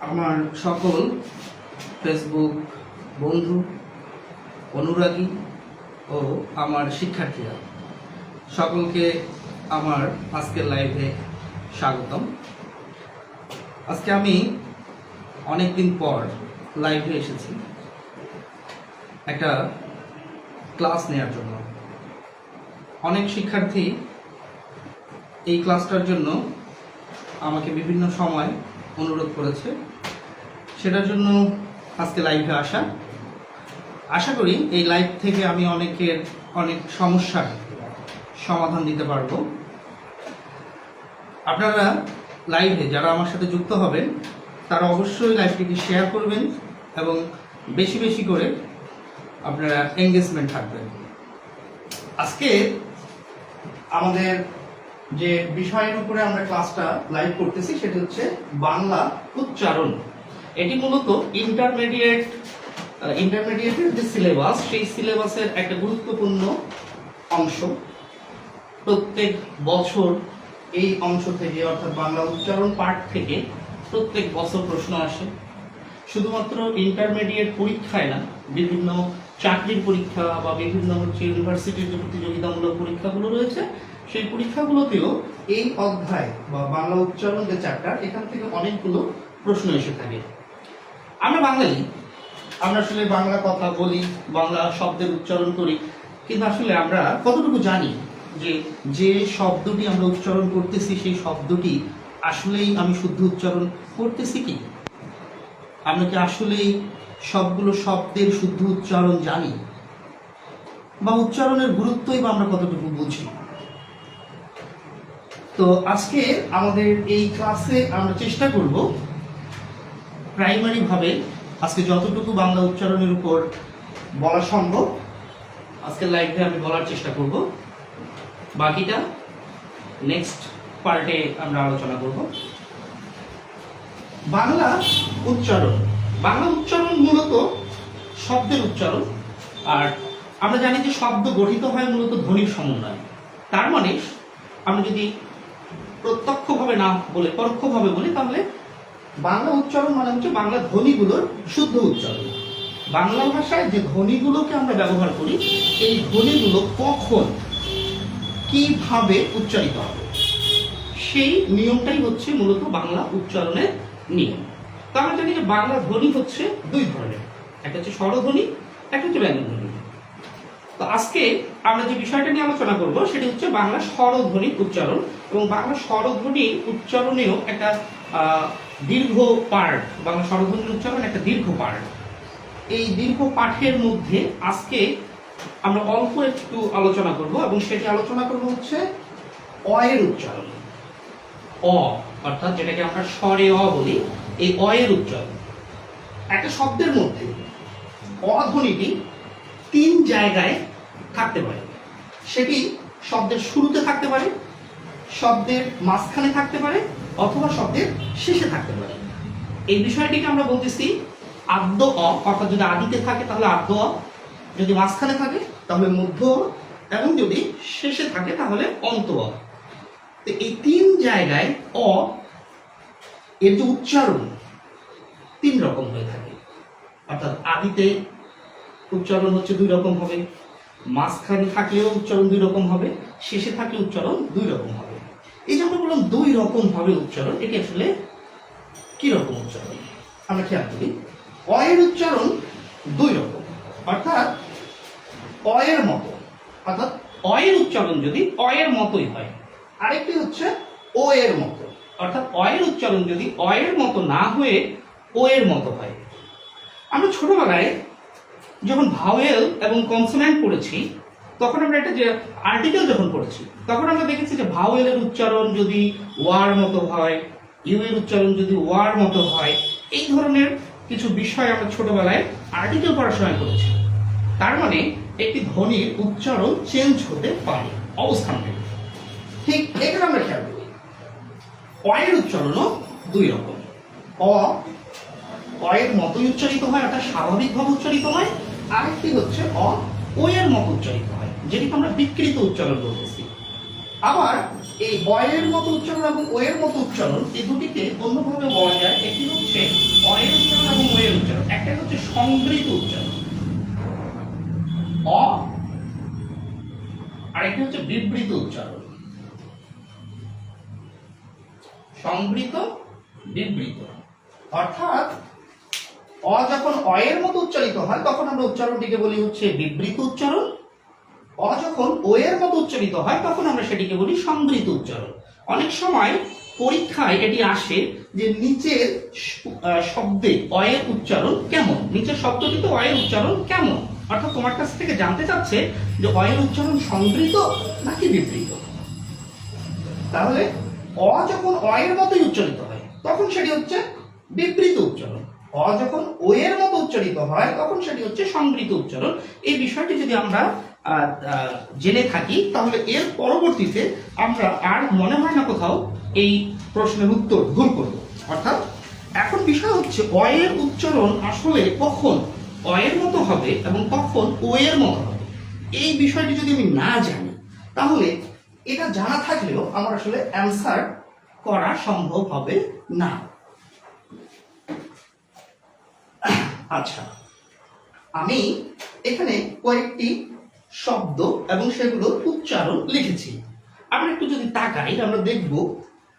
আমার সকল ফেসবুক বন্ধু, অনুরাগী ও আমার শিক্ষার্থীরা, সকলকে আমার আজকের লাইভে স্বাগতম। আজকে আমি অনেক দিন পর লাইভে এসেছি। একটা ক্লাস নেওয়ার জন্য। অনেক শিক্ষার্থী এই ক্লাসটার জন্য আমাকে বিভিন্ন সময় অনুরোধ করেছে। সেটার জন্য আজকে লাইভে আসা। আশা করি এই লাইভ থেকে আমি অনেকের অনেক সমস্যার সমাধান দিতে পারব। আপনারা লাইভে যারা আমার সাথে যুক্ত হবেন, তারা অবশ্যই লাইভটিকে শেয়ার করবেন এবং বেশি বেশি করে আপনারা এঙ্গেজমেন্ট থাকবেন। আজকে আমাদের যে বিষয়ের উপরে আমরা ক্লাসটা লাইভ করতেছি সেটা হচ্ছে বাংলা উচ্চারণ। এটি মূলত ইন্টারমিডিয়েট ইন্টারমিডিয়েটের যে সিলেবাস সেই সিলেবাসের একটা গুরুত্বপূর্ণ অংশ। প্রত্যেক বছর এই অংশ থেকে, অর্থাৎ বাংলা উচ্চারণ পাঠ থেকে প্রত্যেক বছর প্রশ্ন আসে। শুধুমাত্র ইন্টারমিডিয়েট পরীক্ষায় না, বিভিন্ন চাকরির পরীক্ষা বা বিভিন্ন হচ্ছে ইউনিভার্সিটির যে প্রতিযোগিতামূলক পরীক্ষাগুলো রয়েছে, সেই পরীক্ষাগুলোতেও এই অধ্যায় বা বাংলা উচ্চারণ যে চ্যাপ্টার এখান থেকে অনেকগুলো প্রশ্ন এসে থাকে। আমরা বাঙালি, আমরা আসলে বাংলা কথা বলি, বাংলা শব্দের উচ্চারণ করি, কিন্তু আসলে আমরা কতটুকু জানি যে যে শব্দটি আমরা উচ্চারণ করতেছি, সেই শব্দটি আসলেই আমি শুদ্ধ উচ্চারণ করতেছি কি? আমরা কি আসলেই সবগুলো শব্দের শুদ্ধ উচ্চারণ জানি। বা উচ্চারণের গুরুত্বই বা আমরা কতটুকু বুঝি। তো আজকে আমাদের এই ক্লাসে আমরা চেষ্টা করব প্রাইমারি ভাবে আজকে যতটুকু বাংলা উচ্চারণের উপর বলা সম্ভব আজকে লাইভে আমি বলার চেষ্টা করব। বাকিটা নেক্সট পার্টে আমরা আলোচনা করব। বাংলা উচ্চারণ। বাংলা উচ্চারণ মূলত শব্দের উচ্চারণ। আর আমরা জানি যে শব্দ গঠিত হয় মূলত ধ্বনির সমন্বয়। তার মানে আমরা যদি প্রত্যক্ষভাবে না বলে, পরোক্ষভাবে বলি, তাহলে বাংলা উচ্চারণ মানে হচ্ছে বাংলা ধ্বনিগুলোর শুদ্ধ উচ্চারণ। বাংলা ভাষায় যে ধ্বনিগুলোকে আমরা ব্যবহার করি, এই ধ্বনিগুলো কখন, কীভাবে উচ্চারিত হবে, সেই নিয়মটাই হচ্ছে মূলত বাংলা উচ্চারণের নিয়ম। তো আমরা জানি যে বাংলা ধ্বনি হচ্ছে দুই ধরনের। একটা হচ্ছে স্বরধ্বনি, একটা হচ্ছে ব্যঞ্জনধ্বনি। তো আজকে আমরা যে বিষয়টা নিয়ে আলোচনা করব, সেটি হচ্ছে বাংলা স্বরধ্বনি উচ্চারণ। এবং বাংলা স্বরধ্বনি উচ্চারণেও একটা দীর্ঘ পার্ট বাংলা স্বরধ্বনির উচ্চারণ একটা দীর্ঘ পার্ট এই দীর্ঘ পাঠের মধ্যে আজকে আমরা অল্প একটু আলোচনা করব, এবং সেটি আলোচনা করব হচ্ছে অয়ের উচ্চারণ। অ, অর্থাৎ যেটাকে আমরা স্বরে অ বলি। এই অ এর উচ্চারণ একটা শব্দের মধ্যে অ ধ্বনিটি তিন জায়গায় থাকতে পারে। সেটি শব্দের শুরুতে থাকতে পারে, শব্দের মাঝখানে থাকতে পারে, অথবা শব্দের শেষে থাকতে পারে। এই বিষয়টিকে আমরা বলতেছি আদ্য অ, অর্থাৎ যদি আদিতে থাকে তাহলে আদ্য অ, যদি মাঝখানে থাকে তাহলে মধ্য এবং যদি শেষে থাকে তাহলে অন্ত অ। তো এই তিন জায়গায় অ এর যে উচ্চারণ, তিন রকম হয়ে থাকে। অর্থাৎ আদিতে উচ্চারণ হচ্ছে দুই রকম হবে, মাঝখানে থাকলেও উচ্চারণ দুই রকম হবে, শেষে থাকলে উচ্চারণ দুই রকম হবে। এই যে আমরা বললাম দুই রকম ভাবে উচ্চারণ, এটি আসলে রকম উচ্চারণ? আমরা খেয়াল করি, অয়ের উচ্চারণ দুই রকম, অর্থাৎ অয়ের মতো। অর্থাৎ অয়ের উচ্চারণ যদি অয়ের মতোই হয়, আরেকটি হচ্ছে ও এর মতো। অর্থাৎ অয়ের উচ্চারণ যদি অয়ের মতো না হয়ে ও এর মতো হয়। আমরা ছোটবেলায় যখন ভাওয়েল এবং কনসোন্যান্ট পড়েছি, তখন আমরা একটা যে আর্টিকেল যখন পড়েছি, তখন আমরা দেখেছি যে ভাওয়েলের উচ্চারণ যদি ওয়ার মতো হয় ইউ এর উচ্চারণ যদি ওয়ার মতো হয়, এই ধরনের কিছু বিষয় আমরা ছোটবেলায় আর্টিকেল পড়ার সময় করেছি তার মানে একটি ধ্বনির উচ্চারণ চেঞ্জ হতে পারে, অবস্থান থেকে ঠিক এখানে আমরা খেয়াল করি। অয়ের উচ্চারণও দুই রকম। অ অয়ের মতোই উচ্চারিত হয়, অর্থাৎ স্বাভাবিকভাবে উচ্চারিত হয়। আরেকটি হচ্ছে অ ও এর মতো উচ্চারিত হয়, যেটিকে আমরা বিকৃত উচ্চারণ বলতেছি। আবার এই অয়ের মতো উচ্চারণ এবং ওয়ের মতো উচ্চারণ, এই দুটিকে অন্যভাবে বলা যায়, একটি হচ্ছে অয়ের উচ্চারণ এবং ওয়ের উচ্চারণ। একটা হচ্ছে সংগৃহীত উচ্চারণ। অ, আরেকটি হচ্ছে বিবৃত উচ্চারণ। সংবৃত, বিবৃত। অর্থাৎ, অ যখন অ এর মতো উচ্চারিত হয়, তখন আমরা উচ্চারণটিকে বলি হচ্ছে বিবৃত উচ্চারণ। অ যখন ও এর মতো উচ্চারিত হয়, তখন আমরা সেটিকে বলি সংবৃত উচ্চারণ। অনেক সময় পরীক্ষায় এটি আসে যে নিচের শব্দে অয়ের উচ্চারণ কেমন? নিচের শব্দটিতে অয়ের উচ্চারণ কেমন? অর্থাৎ তোমার কাছ থেকে জানতে চাচ্ছে যে অয়ের উচ্চারণ সংবৃত নাকি বিবৃত? তাহলে অ যখন অ এর মতোই উচ্চারিত হয়, তখন সেটি হচ্ছে বিবৃত উচ্চারণ। অ যখন ও এর মতো উচ্চারিত হয়, তখন সেটি হচ্ছে সংবৃত উচ্চারণ। এই বিষয়টি যদি আমরা জেনে থাকি, তাহলে এর পরবর্তীতে আমরা আর মনে হয় না কোথাও এই প্রশ্নের উত্তর ভুল করব। অর্থাৎ, এখন বিষয় হচ্ছে, অ এর উচ্চারণ আসলে কখন অ এর মতো হবে এবং কখন ও এর মতো হবে। এই বিষয়টি যদি আমি না জানি, তাহলে এটা জানা থাকলেও আমার আসলে অ্যান্সার করা সম্ভব হবে না। আচ্ছা আমি এখানে কয়েকটি শব্দ এবং সেগুলোর উচ্চারণ লিখেছি। আমরা একটু যদি তাকাই, আমরা দেখব,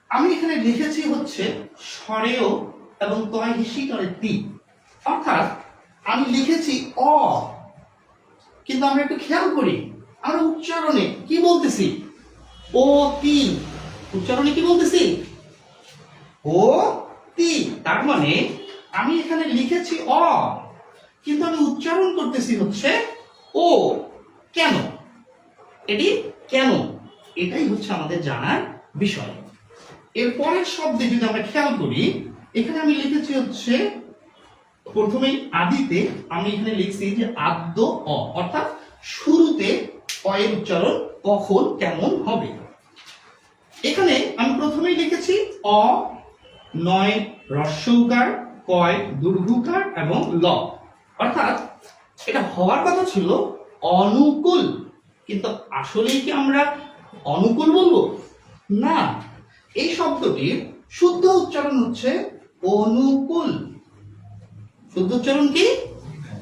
আমি এখানে লিখেছি হচ্ছে স্বরেয় এবং তয় হিসিকারে তি। অর্থাৎ, আমি লিখেছি অ, কিন্তু আমরা একটু খেয়াল করি, আমরা উচ্চারণে কি বলতেছি? ও তি। উচ্চারণে কি বলতেছি? ও তি। তার মানে আমি এখানে লিখেছি অ, কিন্তু আমি উচ্চারণ করতেছি হচ্ছে ও। কেন? এটি কেন? এটাই হচ্ছে আমাদের জানার বিষয়। এর পরের শব্দে যদি আমরা খেয়াল করি, এখানে আমি লিখেছি হচ্ছে, প্রথমেই আদিতে আমি এখানে লিখছি যে আদ্য অ, অর্থাৎ শুরুতে এর উচ্চারণ কখন, কেমন হবে? এখানে আমি প্রথমেই লিখেছি অ, নয় রস্যকার কয় দুর্ঘুকার এবং ল। অর্থাৎ এটা হওয়ার কথা ছিল অনুকূল। কিন্তু আসলেই কি আমরা অনুকূল বলব? না। এই শব্দটির শুদ্ধ উচ্চারণ হচ্ছে অনুকূল। শুদ্ধ উচ্চারণ কি?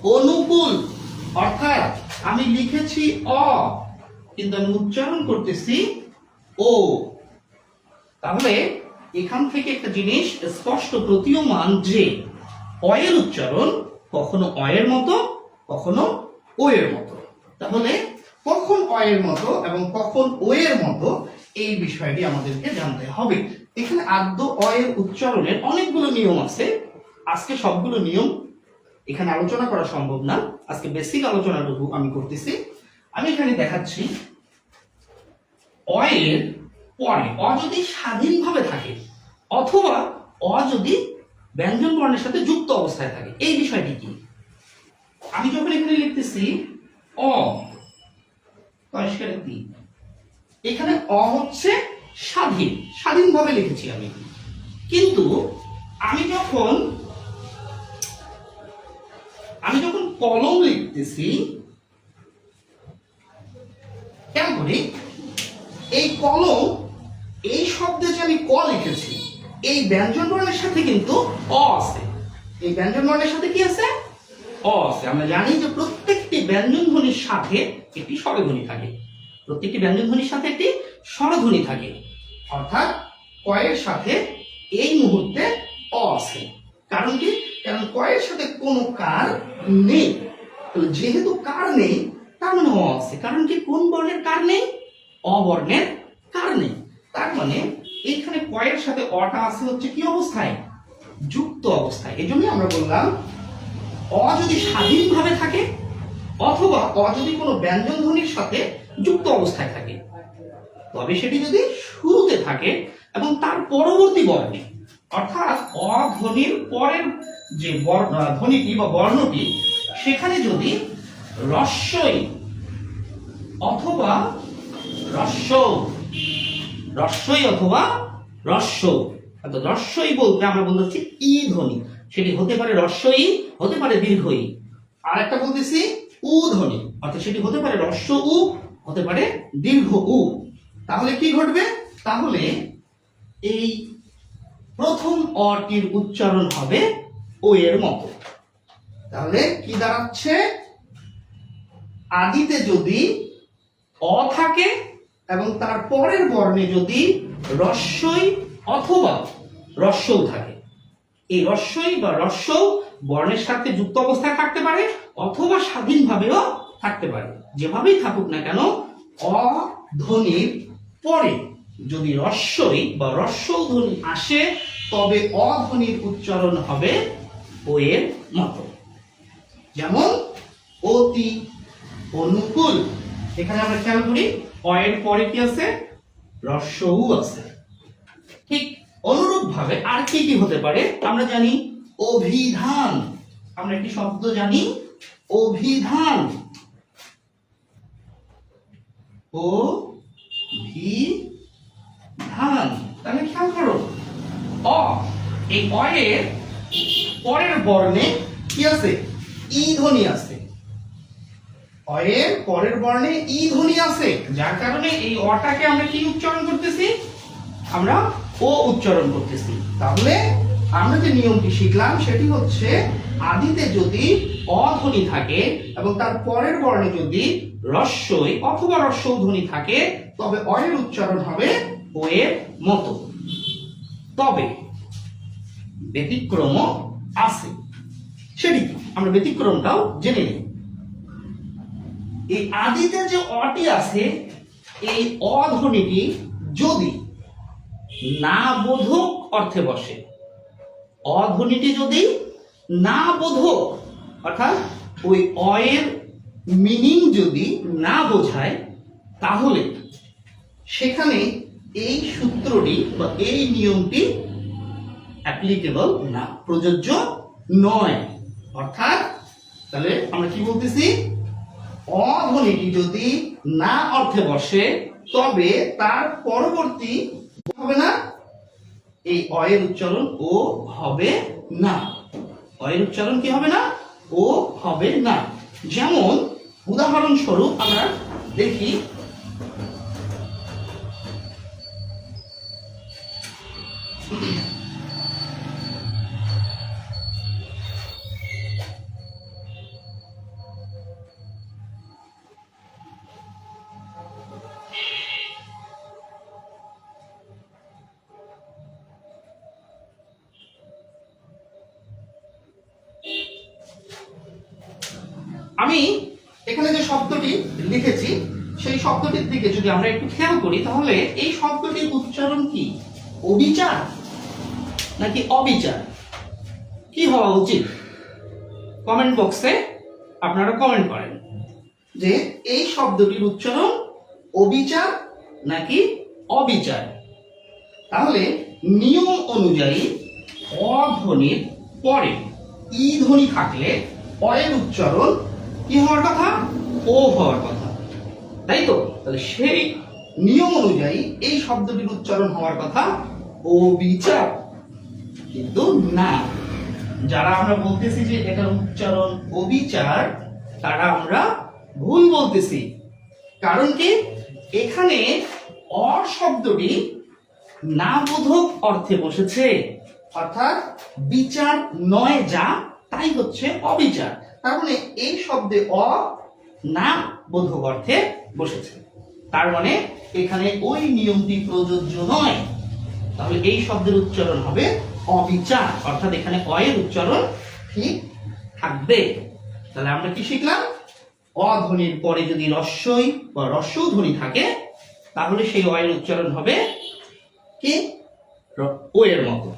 অনুকূল। অর্থাৎ আমি লিখেছি অ, কিন্তু আমি উচ্চারণ করতেছি ও। তাহলে এখান থেকে একটা জিনিস স্পষ্ট প্রতীয়মান যে অয়ের উচ্চারণ কখনো অয়ের মতো, কখনো ও এর মতো। তাহলে কখন অয়ের মতো এবং কখন ও এর মতো এই বিষয়টি আমাদেরকে জানতে হবে। এখানে আদ্য অয়ের উচ্চারণের অনেকগুলো নিয়ম আছে। আজকে সবগুলো নিয়ম এখানে আলোচনা করা সম্ভব না। আজকে বেসিক আলোচনাটুকু আমি করতেছি। আমি এখানে দেখাচ্ছি অয়ের পরে অ যদি স্বাধীনভাবে থাকে অথবা অ যদি ব্যঞ্জন বর্ণের সাথে যুক্ত অবস্থায় থাকে। এই বিষয়টি কি? আমি যখন এখানে লিখতেছি অ এখানে অ হচ্ছে স্বাধীন, স্বাধীনভাবে লিখেছি আমি। কিন্তু আমি যখন আমি যখন কলম লিখতেছি। কেন করি? এই কলম, এই শব্দে যে আমি ক লিখেছি, এই ব্যঞ্জন বর্ণের সাথে কিন্তু অ আছে। এই ব্যঞ্জন বর্ণের সাথে কি আছে? অ আছে। আমরা জানি যে প্রত্যেকটি ব্যঞ্জন ধ্বনির সাথে একটি স্বরধ্বনি থাকে। প্রত্যেকটি ব্যঞ্জন ধ্বনির সাথে একটি স্বরধ্বনি থাকে। অর্থাৎ কয়ের সাথে এই মুহূর্তে অ আছে। কারণ কি? কারণ কয়ের সাথে কোনো কার নেই। তাহলে যেহেতু কার নেই, তার মানে অ আছে। কারণ কি? কোন বর্ণের কার নেই? অবর্ণের কার নেই। তার মানে এইখানে কয়ের সাথে অটা আছে হচ্ছে কি অবস্থায়? যুক্ত অবস্থায়। এই জন্যই আমরা বললাম, অ যদি স্বাধীনভাবে থাকে, অথবা অ যদি কোনো ব্যঞ্জন ধ্বনির সাথে যুক্ত অবস্থায় থাকে, তবে সেটি যদি শুরুতে থাকে এবং তার পরবর্তী বর্ণে অর্থাৎ অ ধ্বনির পরের যে ধ্বনিটি বা বর্ণটি, সেখানে যদি রস্যই অথবা রস্য রস্যই অথবা রস্য রস্যই বলতে আমরা বলতেছি ই ধ্বনি, সেটি হতে পারে রস্যই, হতে পারে দীর্ঘই। আর একটা বলতেছি উ ধ্বনি, অর্থাৎ সেটি হতে পারে রস্য উ, হতে পারে দীর্ঘ উ। তাহলে কি ঘটবে? তাহলে এই প্রথম অটির উচ্চারণ হবে ও এর মতো। তাহলে কি দাঁড়াচ্ছে? আদিতে যদি অ থাকে এবং তার পরের বর্ণে যদি রস্যই অথবা রস্যও থাকে। এই রস্যই বা রস্যও বর্ণের সাথে যুক্ত অবস্থায় থাকতে পারে অথবা স্বাধীনভাবেও থাকতে পারে। যেভাবেই থাকুক না কেন, অ ধ্বনির পরে যদি রস্যই বা রস্যও ধ্বনি আসে, তবে অধ্বনির উচ্চারণ হবে ও এর মতো। যেমন, অতি অনুকূল। এখানে আমরা খেয়াল করি অ এর পরে কি আছে? রস্যও আছে। ঠিক অনুরূপ ভাবে আর কি কি হতে পারে? আমরা জানি অভিধান। আমরা একটি শব্দ জানি? অভিধান। ও ভি ধান তাহলে খেয়াল করো অ এই অ এর পরের বর্ণে কি আছে? ই ধ্বনি আছে। অ এর পরের বর্ণে ই ধ্বনি আছে। যার কারণে এই অটাকে আমরা কি উচ্চারণ করতেছি? আমরা ও উচ্চারণ করতেছি। তাহলে আমরা যে নিয়মটি শিখলাম, সেটি হচ্ছে আদিতে যদি অধ্বনি থাকে এবং তার পরের বর্ণে যদি রস্যই অথবা রস্য ধ্বনি থাকে, তবে অয়ের উচ্চারণ হবে ও এর মতো। তবে ব্যতিক্রম আছে। সেটি আমরা ব্যতিক্রমটাও জেনে নিই এই আদিতে যে অটি আছে, এই অধ্বনিটি যদি না বোধক অর্থে বসে, অধ্বনিটি যদি না বোধক, অর্থাৎ ওই অয়ের মিনিং যদি না বোঝায়, তাহলে সেখানে এই সূত্রটি বা এই নিয়মটি অ্যাপ্লিকেবল না, প্রযোজ্য নয়। অর্থাৎ, তাহলে আমরা কি বলতেছি? অধ্বনিটি যদি না অর্থে বসে, তবে তার পরবর্তী হবে না। এই অয়ের উচ্চারণ ও হবে না। অয়ের উচ্চারণ কি হবে না? ও হবে না। যেমন, উদাহরণস্বরূপ আমরা দেখি আমি এখানে যে শব্দটি লিখেছি, সেই শব্দটির দিকে যদি আমরা একটু খেয়াল করি, তাহলে এই শব্দটির উচ্চারণ কি? অবিচার নাকি অবিচার? কি হওয়া উচিত? কমেন্ট বক্সে আপনারা কমেন্ট করেন যে এই শব্দটির উচ্চারণ অবিচার নাকি অবিচার? তাহলে নিয়ম অনুযায়ী অধ্বনির পরে ই ধ্বনি থাকলে অয়ের উচ্চারণ কি হওয়ার কথা? ও হওয়ার কথা। তাই তো? তাহলে সেই নিয়ম অনুযায়ী এই শব্দটির উচ্চারণ হওয়ার কথা ও বিচার। কিন্তু না। যারা আমরা বলতেছি যে এটার উচ্চারণ অবিচার তারা আমরা ভুল বলতেছি। কারণ কি? এখানে অ শব্দটি অর্থে বসেছে। অর্থাৎ বিচার নয় যা, তাই হচ্ছে অবিচার। তার মানে এই শব্দে অ না বোধক অর্থে বসেছে। তার মানে এখানে ওই নিয়মটি প্রযোজ্য নয়। তাহলে এই শব্দের উচ্চারণ হবে অবিচার। অর্থাৎ এখানে অয়ের উচ্চারণ ঠিক থাকবে। তাহলে আমরা কি শিখলাম? অধ্বনির পরে যদি রস্যই বা রস্য ধ্বনি থাকে, তাহলে সেই অয়ের উচ্চারণ হবে কি? ও এর মতো।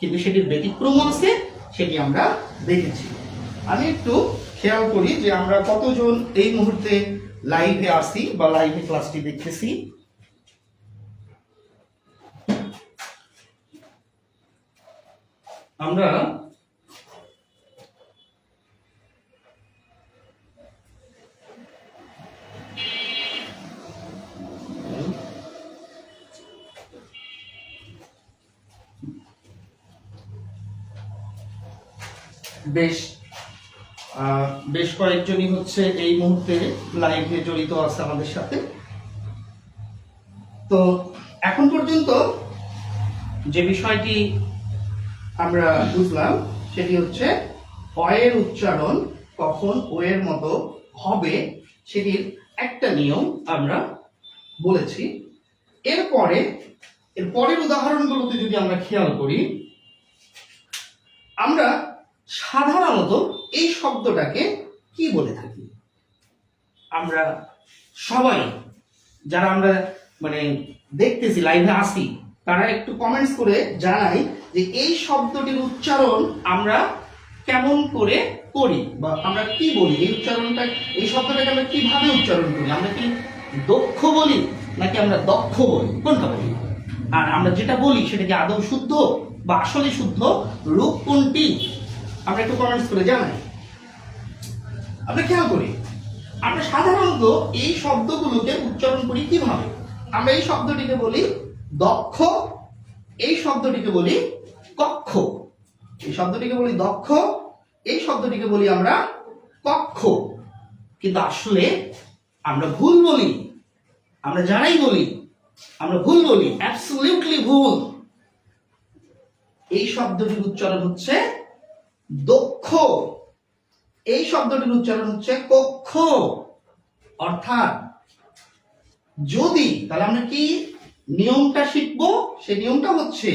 কিন্তু সেটির ব্যতিক্রম আছে, সেটি আমরা দেখেছি। আমি একটু খেয়াল করি যে আমরা কতজন এই মুহূর্তে লাইভে আসি বা লাইভে ক্লাসটি দেখতেছি। আমরা বেশ বেশ কয়েকজনই হচ্ছে এই মুহূর্তে লাইভে জড়িত আছে আমাদের সাথে। তো এখন পর্যন্ত যে বিষয়টি আমরা বুঝলাম, সেটি হচ্ছে অয়ের উচ্চারণ কখন ও এর মতো হবে সেটির একটা নিয়ম আমরা বলেছি। এরপরে, এর পরের উদাহরণগুলোতে যদি আমরা খেয়াল করি, আমরা সাধারণত এই শব্দটাকে কি বলে থাকি? আমরা সবাই, যারা আমরা মানে দেখতেছি লাইভে আসি তারা একটু কমেন্টস করে জানাই যে এই শব্দটির উচ্চারণ আমরা কেমন করে করি বা আমরা কি বলি? এই উচ্চারণটা, এই শব্দটাকে আমরা কীভাবে উচ্চারণ করি? আমরা কি দক্ষ বলি, নাকি আমরা দক্ষ বলি? কোনটা বলি? আর আমরা যেটা বলি, সেটা কি আদৌ শুদ্ধ বা আসলে শুদ্ধ? রূপ কোনটি? আমরা একটু কমেন্টস করে জানাই আমরা খেয়াল করি, আমরা সাধারণত এই শব্দগুলোকে উচ্চারণ করি কীভাবে? আমরা এই শব্দটিকে বলি দক্ষ, এই শব্দটিকে বলি কক্ষ। এই শব্দটিকে বলি দক্ষ, এই শব্দটিকে বলি আমরা কক্ষ। কিন্তু আসলে আমরা ভুল বলি, আমরা যারাই বলি, আমরা ভুল বলি অ্যাবসলিউটলি ভুল। এই শব্দটির উচ্চারণ হচ্ছে দক্ষ। এই শব্দটির উচ্চারণ হচ্ছে কক্ষ। অর্থাৎ যদি, তাহলে আমরা কি নিয়মটা শিখব? সেই নিয়মটা হচ্ছে,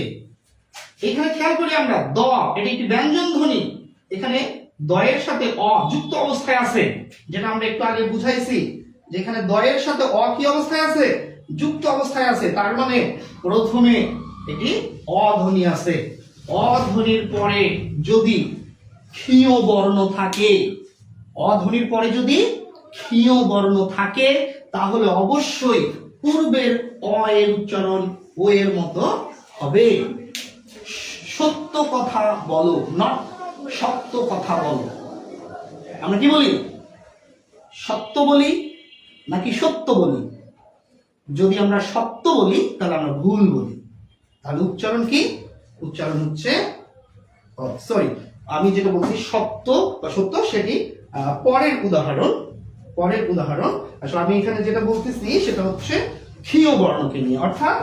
এখানে খেয়াল করি আমরা, দ, এটা একটি ব্যঞ্জন ধ্বনি। এখানে দয়ের সাথে অ যুক্ত অবস্থায় আছে, যেটা আমরা একটু আগে বুঝাইছি যেখানে দয়ের সাথে অ কি অবস্থায় আছে? যুক্ত অবস্থায় আছে, তার মানে প্রথমে এটি অধ্বনি আছে। অধ্বনির পরে যদি ক্ষীয় বর্ণ থাকে। অধ্বনির পরে যদি ক্ষীয় বর্ণ থাকে, তাহলে অবশ্যই পূর্বের অ এর উচ্চারণ ও এর মতো হবে। সত্য কথা বলো নট সত্য কথা বলো। আমরা কি বলি? সত্য বলি নাকি সত্য বলি? যদি আমরা সত্য বলি, তাহলে আমরা ভুল বলি। তাহলে উচ্চারণ কি? উচ্চারণ হচ্ছে সরি আমি যেটা বলছি, সত্য বা সত্য, সেটি পরের উদাহরণ পরের উদাহরণ। আসলে আমি এখানে যেটা বলতেছি, সেটা হচ্ছে ক্ষীয় বর্ণকে নিয়ে। অর্থাৎ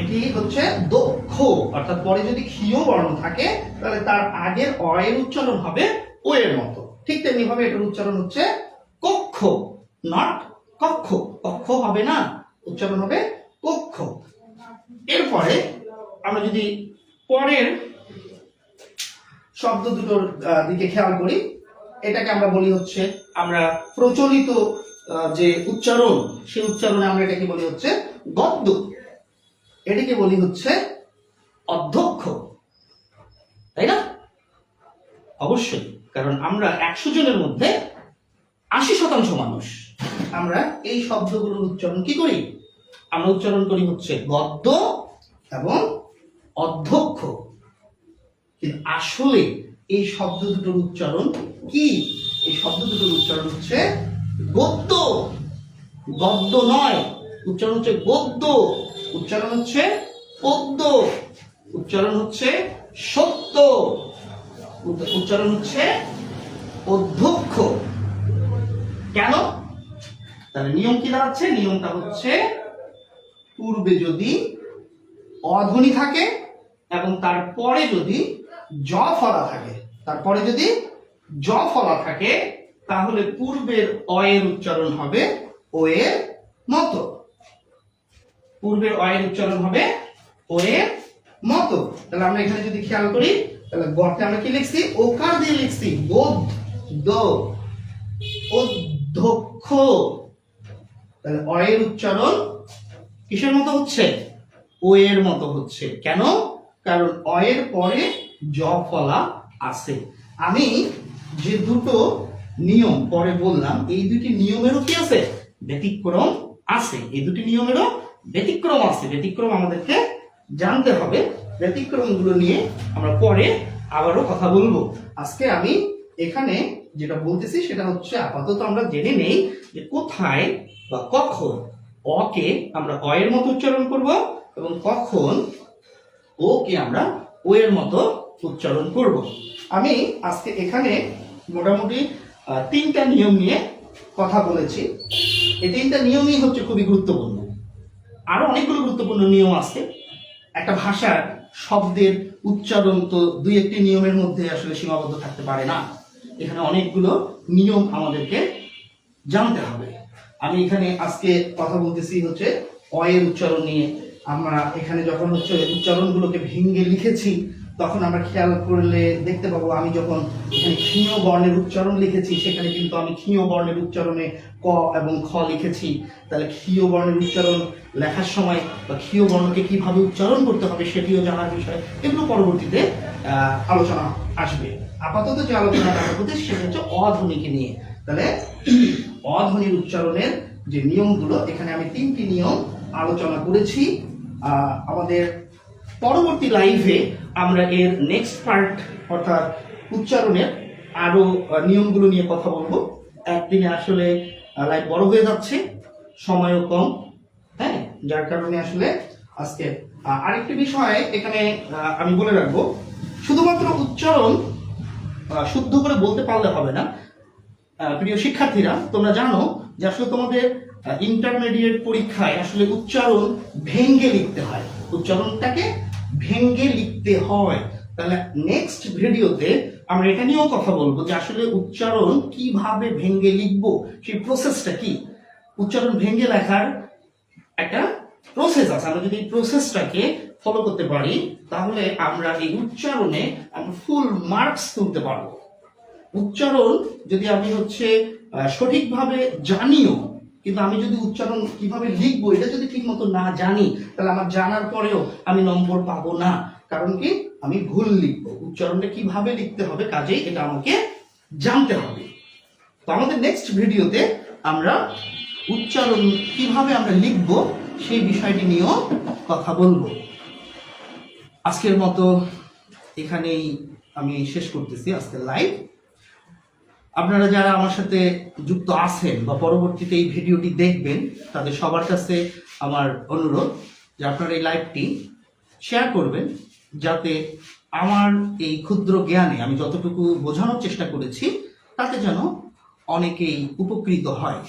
এটি হচ্ছে দক্ষ। অর্থাৎ পরে যদি ক্ষীয় বর্ণ থাকে, তাহলে তার আগের অ উচ্চারণ হবে ও এর মতো। ঠিক তেমনি ভাবে এটার উচ্চারণ হচ্ছে কক্ষ নট কক্ষ। কক্ষ হবে না, উচ্চারণ হবে কক্ষ। এরপরে, আমরা যদি পরের শব্দ দুটোর দিকে খেয়াল করি। এটাকে আমরা বলি হচ্ছে, আমরা প্রচলিত যে উচ্চারণ, সেই উচ্চারণে আমরা এটাকে বলি হচ্ছে গদ্য। এটাকে বলি হচ্ছে অধ্যক্ষ। তাই না? অবশ্যই, কারণ আমরা একশো জনের মধ্যে আশি শতাংশ মানুষ। আমরা এই শব্দগুলোর উচ্চারণ কি করি? আমরা উচ্চারণ করি হচ্ছে গদ্য এবং অধ্যক্ষ। কিন্তু আসলে এই শব্দ দুটোর উচ্চারণ কি? এই শব্দ দুটোর উচ্চারণ হচ্ছে গদ্য। গদ্য নয়, উচ্চারণ হচ্ছে গদ্য। উচ্চারণ হচ্ছে পদ্য। উচ্চারণ হচ্ছে সত্য। উচ্চারণ হচ্ছে অধ্যক্ষ। কেন? তাহলে নিয়ম কি দাঁড়াচ্ছে? নিয়মটা হচ্ছে পূর্বে যদি অধ্বনি থাকে এবং তারপরে যদি জ ফলা থাকে। তারপরে যদি জ ফলা থাকে, তাহলে পূর্বের অ এর উচ্চারণ হবে ও এর মতো। পূর্বের অ এর উচ্চারণ হবে ও এর মতো। তাহলে আমরা এখানে যদি খেয়াল করি, তাহলে গর্তে আমরা কি লিখছি? ওকার দিয়ে লিখছি, বোধ অধ্যক্ষ। তাহলে অ এর উচ্চারণ কিসের মতো হচ্ছে? ও এর মতো হচ্ছে। কেন? কারণ অ এর পরে জ ফলা আছে। আমি যে দুটো নিয়ম পরে বললাম, এই দুটি নিয়মেরও কি আছে? ব্যতিক্রম আছে। এই দুটি নিয়মেরও ব্যতিক্রম আছে। ব্যতিক্রম আমাদেরকে জানতে হবে। ব্যতিক্রমগুলো নিয়ে আমরা পরে আবারও কথা বলব। আজকে আমি এখানে যেটা বলতেছি, সেটা হচ্ছে আপাতত আমরা জেনে নেই যে কোথায় বা কখন অকে আমরা অ এর মতো উচ্চারণ করব এবং কখন ওকে আমরা ও এর মতো উচ্চারণ করব। আমি আজকে এখানে মোটামুটি তিনটা নিয়ম নিয়ে কথা বলেছি। এই তিনটা নিয়মই হচ্ছে খুবই গুরুত্বপূর্ণ। আরও অনেকগুলো গুরুত্বপূর্ণ নিয়ম আছে। একটা ভাষার শব্দের উচ্চারণ তো দুই একটি নিয়মের মধ্যে আসলে সীমাবদ্ধ থাকতে পারে না। এখানে অনেকগুলো নিয়ম আমাদেরকে জানতে হবে। আমি এখানে আজকে কথা বলতেছি হচ্ছে অয়ের উচ্চারণ নিয়ে। আমরা এখানে যখন হচ্ছে উচ্চারণগুলোকে ভেঙে লিখেছি তখন আমরা খেয়াল করলে দেখতে পাবো আমি যখন এখানে ক্ষীয় বর্ণের উচ্চারণ লিখেছি, সেখানে কিন্তু আমি ক্ষীয় বর্ণের উচ্চারণে ক এবং খ লিখেছি। তাহলে ক্ষীয় বর্ণের উচ্চারণ লেখার সময় বা ক্ষীয় বর্ণকে কীভাবে উচ্চারণ করতে হবে সেটিও জানার বিষয়। এগুলো পরবর্তীতে আলোচনা আসবে। আপাতত যে আলোচনাটা করতে সেটা হচ্ছে অধ্বনিকে নিয়ে। তাহলে অধ্বনির উচ্চারণের যে নিয়মগুলো, এখানে আমি তিনটি নিয়ম আলোচনা করেছি। আমাদের পরবর্তী লাইভে আমরা এর নেক্সট পার্ট অর্থাৎ উচ্চারণের আরও আহ, নিয়মগুলো নিয়ে কথা বলব। একদিনে আসলে লাইভ বড় হয়ে যাচ্ছে সময়ও কম হ্যাঁ? যার কারণে আসলে আজকে আরেকটি বিষয় এখানে আমি বলে রাখব। শুধুমাত্র উচ্চারণ শুদ্ধ করে বলতে পারলে হবে না। প্রিয় শিক্ষার্থীরা তোমরা জানো যে আসলে তোমাদের ইন্টারমিডিয়েট পরীক্ষায় আসলে উচ্চারণ ভেঙ্গে লিখতে হয়। উচ্চারণটাকে ভেঙ্গে লিখতে হয়। তাহলে নেক্সট ভিডিওতে আমরা এটা নিয়েও কথা বলব যে আসলে উচ্চারণ কীভাবে ভেঙ্গে লিখব, সেই প্রসেসটা কি? উচ্চারণ ভেঙ্গে লেখার একটা প্রসেস আছে। আমরা যদি এই প্রসেসটাকে ফলো করতে পারি, তাহলে আমরা এই উচ্চারণে আমরা ফুল মার্কস তুলতে পারব। উচ্চারণ যদি আমি হচ্ছে সঠিকভাবে জানিও কিন্তু আমি যদি উচ্চারণ কীভাবে লিখব, এটা যদি ঠিক মতো না জানি, তাহলে আমার জানার পরেও আমি নম্বর পাবো না। কারণ কি? আমি ভুল লিখব। উচ্চারণটা কীভাবে লিখতে হবে কাজেই এটা আমাকে জানতে হবে। তো আমাদের নেক্সট ভিডিওতে আমরা উচ্চারণ কীভাবে আমরা লিখব, সেই বিষয়টি নিয়েও কথা বলব। আজকের মতো এখানেই আমি শেষ করতেছি আজকের লাইভ আপনারা যারা আমার সাথে যুক্ত আছেন বা পরবর্তীতে এই ভিডিওটি দেখবেন, তাদের সবার কাছে আমার অনুরোধ যে আপনারা এই লাইভটি শেয়ার করবেন যাতে আমার এই ক্ষুদ্র জ্ঞানে আমি যতটুকু বোঝানোর চেষ্টা করেছি, তাতে যেন অনেকেই উপকৃত হয়।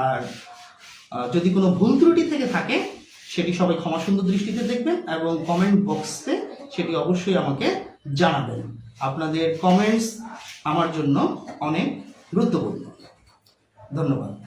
আর যদি কোনো ভুল ত্রুটি থেকে থাকে, সেটি সবাই ক্ষমা সুন্দর দৃষ্টিতে দেখবেন এবং কমেন্ট বক্সে সেটি অবশ্যই আমাকে জানাবেন। আপনাদের কমেন্টস আমার জন্য অনেক গুরুত্বপূর্ণ। ধন্যবাদ।